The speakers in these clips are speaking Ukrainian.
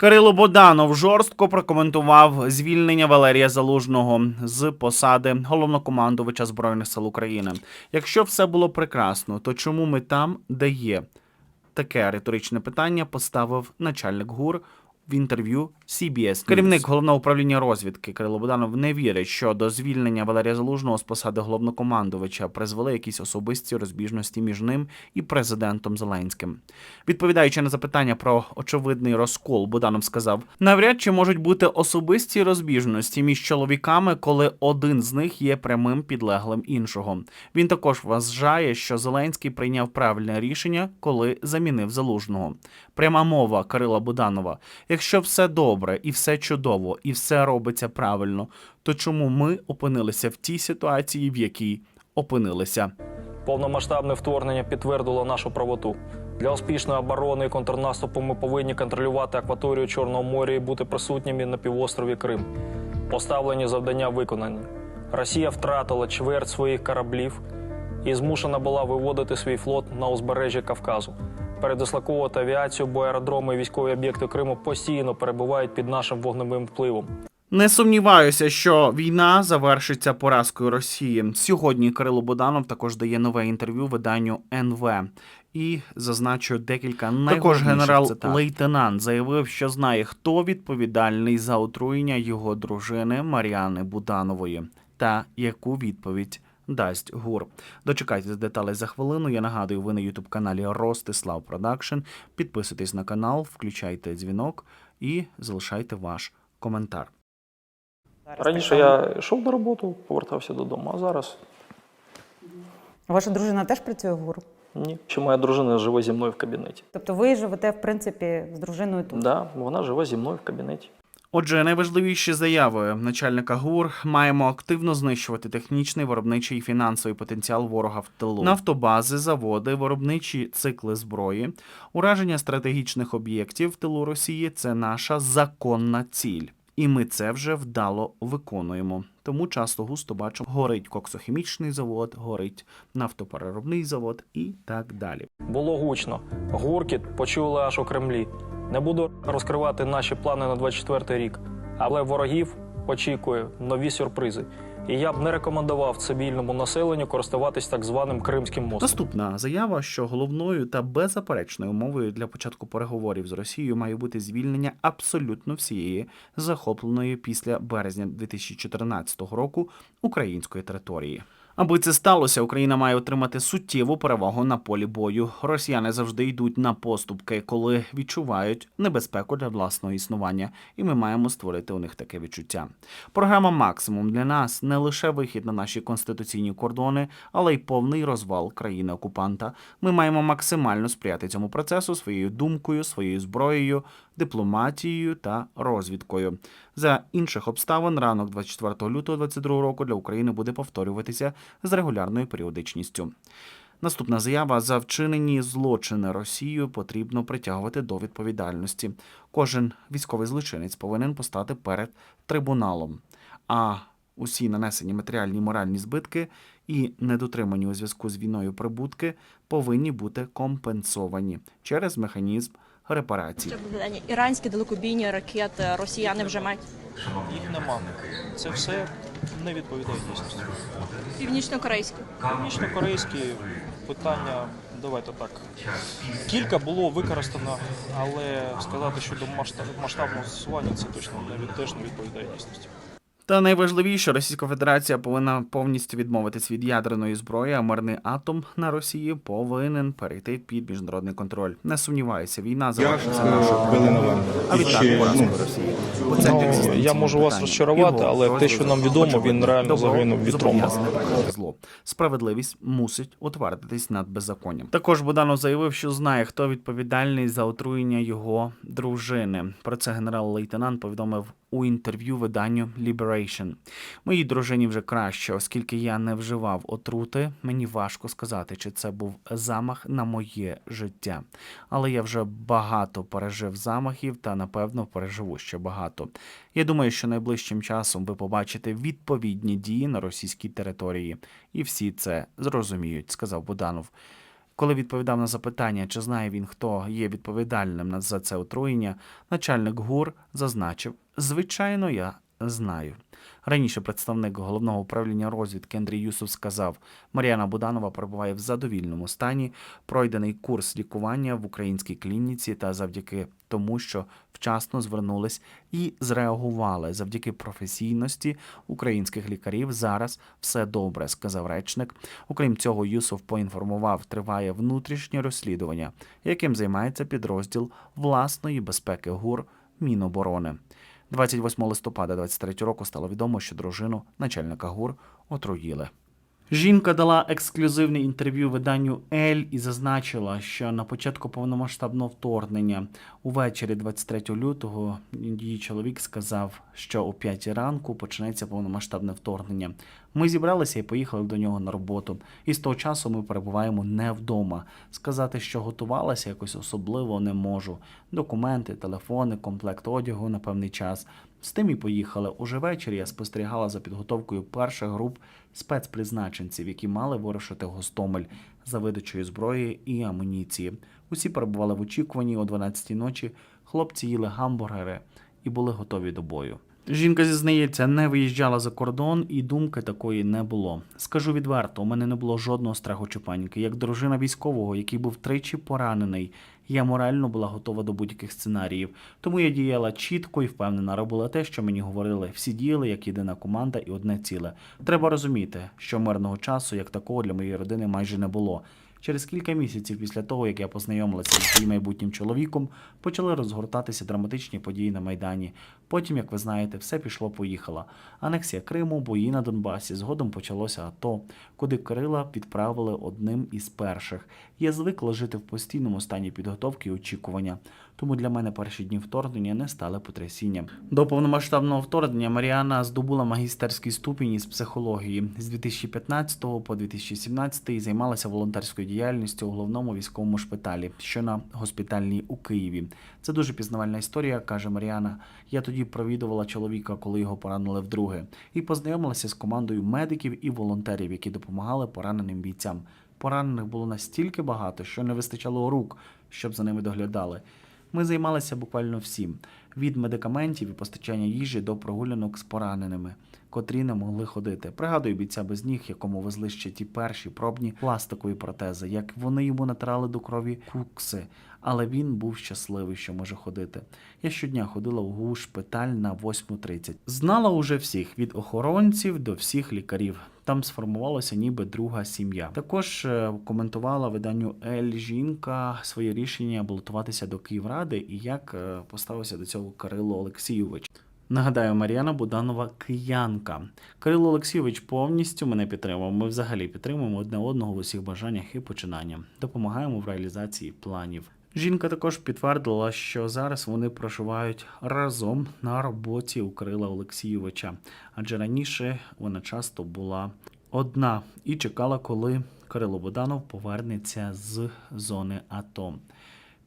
Кирило Боданов жорстко прокоментував звільнення Валерія Залужного з посади головнокомандувача збройних сил України. Якщо все було прекрасно, то чому ми там, де є? Таке риторичне питання поставив начальник ГУР в інтерв'ю CBS. Керівник головного управління розвідки Кирило Боданов не вірить, що до звільнення Валерія Залужного з посади головнокомандувача призвели якісь особисті розбіжності між ним і президентом Зеленським. Відповідаючи на запитання про очевидний розкол, Буданов сказав: навряд чи можуть бути особисті розбіжності між чоловіками, коли один з них є прямим підлеглим іншого. Він також вважає, що Зеленський прийняв правильне рішення, коли замінив залужного. Пряма мова Кирила Буданова. Якщо все добре і все чудово, і все робиться правильно, то чому ми опинилися в тій ситуації, в якій опинилися? Повномасштабне вторгнення підтвердило нашу правоту. Для успішної оборони і контрнаступу ми повинні контролювати акваторію Чорного моря і бути присутніми на півострові Крим. Поставлені завдання виконані. Росія втратила чверть своїх кораблів і змушена була виводити свій флот на узбережжя Кавказу. Передислоковувати авіацію, бо аеродроми і військові об'єкти Криму постійно перебувають під нашим вогневим впливом. Не сумніваюся, що війна завершиться поразкою Росії. Сьогодні Кирило Боданов також дає нове інтерв'ю виданню НВ і зазначу декілька Також генерал-лейтенант заявив, що знає, хто відповідальний за отруєння його дружини Маріани Буданової та яку відповідь. Дасть гур. Дочекайтесь деталей за хвилину. Я нагадую, ви на ютуб каналі Ростислав Продакшн. Підписуйтесь на канал, включайте дзвінок і залишайте ваш коментар. Раніше я йшов на роботу, повертався додому, а зараз Ваша дружина теж працює в ГУР? ні. Чи моя дружина живе зі мною в кабінеті? Тобто ви живете, в принципі, з дружиною тут? Да, вона живе зі мною в кабінеті. Отже, найважливіші заяви начальника ГУР маємо активно знищувати технічний, виробничий і фінансовий потенціал ворога в тилу. Нафтобази, заводи, виробничі цикли зброї, ураження стратегічних об'єктів в тилу Росії це наша законна ціль. І ми це вже вдало виконуємо. Тому часто густо бачимо, горить коксохімічний завод, горить нафтопереробний завод і так далі. Було гучно. Гуркіт почули аж у Кремлі. Не буду розкривати наші плани на 24 рік, але ворогів очікує нові сюрпризи. І я б не рекомендував цивільному населенню користуватись так званим Кримським мостом. Наступна заява, що головною та беззаперечною умовою для початку переговорів з Росією має бути звільнення абсолютно всієї захопленої після березня 2014 року української території. Аби це сталося, Україна має отримати суттєву перевагу на полі бою. Росіяни завжди йдуть на поступки, коли відчувають небезпеку для власного існування, і ми маємо створити у них таке відчуття. Програма Максимум для нас не лише вихід на наші конституційні кордони, але й повний розвал країни окупанта. Ми маємо максимально сприяти цьому процесу своєю думкою, своєю зброєю, дипломатією та розвідкою. За інших обставин ранок 24 лютого 2022 року для України буде повторюватися з регулярною періодичністю. Наступна заява за вчинені злочини Росією потрібно притягувати до відповідальності. Кожен військовий злочинець повинен постати перед трибуналом. А усі нанесені матеріальні моральні збитки і недотримані у зв'язку з війною прибутки повинні бути компенсовані через механізм репарацій. Питання. Іранські далекобійні ракети росіяни вже мають. Їх нема. Це все не відповідає дійсності. Північно-корейські. Північно-корейські питання, давайте так. Кілька було використано, але сказати щодо масштаб- масштабного застосування це точно не від- теж не відповідає дійсності. Та найважливіше, Російська Федерація повинна повністю відмовитись від ядерної зброї, а мирний атом на Росії повинен перейти під міжнародний контроль. Не сумніваюся, війна завершиться нашою перемогою, а відтак Росії. Бо це Ну, я можу вас розчарувати, але те, що нам відомо, він реально загинув від зобов'язане зло. Справедливість мусить утвердитись над беззаконням. Також Буданов заявив, що знає, хто відповідальний за отруєння його дружини. Про це генерал-лейтенант повідомив у інтерв'ю виданню Liberation. Моїй дружині вже краще, оскільки я не вживав отрути. Мені важко сказати, чи це був замах на моє життя. Але я вже багато пережив замахів та напевно переживу ще багато. Я думаю, що найближчим часом ви побачите відповідні дії на російській території, і всі це зрозуміють, сказав Буданов. Коли відповідав на запитання, чи знає він, хто є відповідальним за це отруєння, начальник ГУР зазначив: звичайно, я знаю. Раніше представник головного управління розвідки Андрій Юсов сказав, Мар'яна Буданова перебуває в задовільному стані, пройдений курс лікування в українській клініці та завдяки тому, що вчасно звернулись і зреагували завдяки професійності українських лікарів. Зараз все добре, сказав речник. Окрім цього, Юсов поінформував, триває внутрішнє розслідування, яким займається підрозділ власної безпеки ГУР Міноборони. 28 листопада 23 року стало відомо, що дружину начальника ГУР отруїли. Жінка дала ексклюзивне інтерв'ю виданню Ель і зазначила, що на початку повномасштабного вторгнення увечері 23 лютого її чоловік сказав, що о 5 ранку почнеться повномасштабне вторгнення. Ми зібралися і поїхали до нього на роботу. І з того часу ми перебуваємо не вдома. Сказати, що готувалася якось особливо не можу. Документи, телефони, комплект одягу на певний час. З тим і поїхали. Уже ввечері я спостерігала за підготовкою перших груп спецпризначенців, які мали вирушити Гостомель за видачею зброї і амуніції. Усі перебували в очікуванні о 12-й ночі. Хлопці їли гамбургери і були готові до бою. Жінка зізнається, не виїжджала за кордон, і думки такої не було. Скажу відверто, у мене не було жодного страху чи паніки. Як дружина військового, який був тричі поранений, я морально була готова до будь-яких сценаріїв. Тому я діяла чітко і впевнена, робила те, що мені говорили. Всі діяли як єдина команда і одне ціле. Треба розуміти, що мирного часу як такого для моєї родини майже не було. Через кілька місяців після того, як я познайомилася зі своїм майбутнім чоловіком, почали розгортатися драматичні події на Майдані. Потім, як ви знаєте, все пішло-поїхало. Анексія Криму, бої на Донбасі. Згодом почалося АТО, куди Кирила відправили одним із перших. Я звикла жити в постійному стані підготовки і очікування. Тому для мене перші дні вторгнення не стали потрясінням. До повномасштабного вторгнення Маріана здобула магістерський ступінь із психології. З 2015 по 2017 займалася волонтерською діяльністю у головному військовому шпиталі, що на госпітальній у Києві. Це дуже пізнавальна історія, каже Маріана. Я тоді провідувала чоловіка, коли його поранили вдруге, і познайомилася з командою медиків і волонтерів, які допомагали пораненим бійцям. Поранених було настільки багато, що не вистачало рук, щоб за ними доглядали. Ми займалися буквально всім: від медикаментів і постачання їжі до прогулянок з пораненими, котрі не могли ходити. Пригадую бійця без ніг, якому везли ще ті перші пробні пластикові протези, як вони йому натирали до крові кукси. Але він був щасливий, що може ходити. Я щодня ходила у ГУ шпиталь на 8.30. Знала уже всіх від охоронців до всіх лікарів. Там сформувалася ніби друга сім'я. Також е, коментувала виданню Ель жінка своє рішення балотуватися до Київради і як е, поставився до цього Кирило Олексійович. Нагадаю, Мар'яна Буданова киянка. Кирило Олексійович повністю мене підтримав. Ми взагалі підтримуємо одне одного в усіх бажаннях і починаннях. Допомагаємо в реалізації планів. Жінка також підтвердила, що зараз вони проживають разом на роботі у Кирила Олексійовича, адже раніше вона часто була одна і чекала, коли Кирило Буданов повернеться з зони АТО.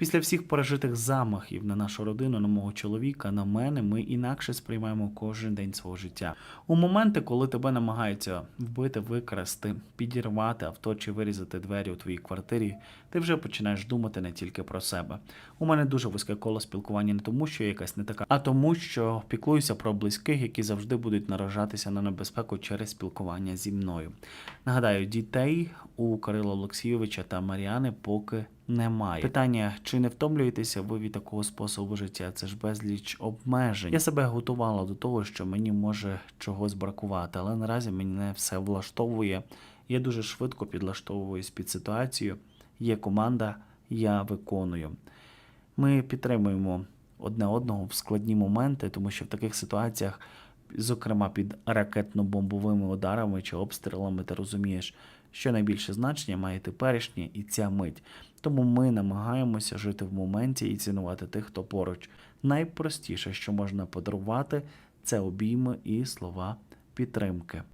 Після всіх пережитих замахів на нашу родину, на мого чоловіка, на мене, ми інакше сприймаємо кожен день свого життя. У моменти, коли тебе намагаються вбити, викрасти, підірвати авто чи вирізати двері у твоїй квартирі, ти вже починаєш думати не тільки про себе. У мене дуже вузьке коло спілкування не тому, що я якась не така, а тому, що піклуюся про близьких, які завжди будуть наражатися на небезпеку через спілкування зі мною. Нагадаю, дітей у Кирила Олексійовича та Маріани поки немає. Питання, чи не втомлюєтеся ви від такого способу життя? Це ж безліч обмежень. Я себе готувала до того, що мені може чогось бракувати, але наразі мене все влаштовує. Я дуже швидко підлаштовуюсь під ситуацію. Є команда, я виконую. Ми підтримуємо одне одного в складні моменти, тому що в таких ситуаціях, зокрема під ракетно-бомбовими ударами чи обстрілами, ти розумієш, що найбільше значення має теперішнє і ця мить. Тому ми намагаємося жити в моменті і цінувати тих, хто поруч. Найпростіше, що можна подарувати, це обійми і слова підтримки.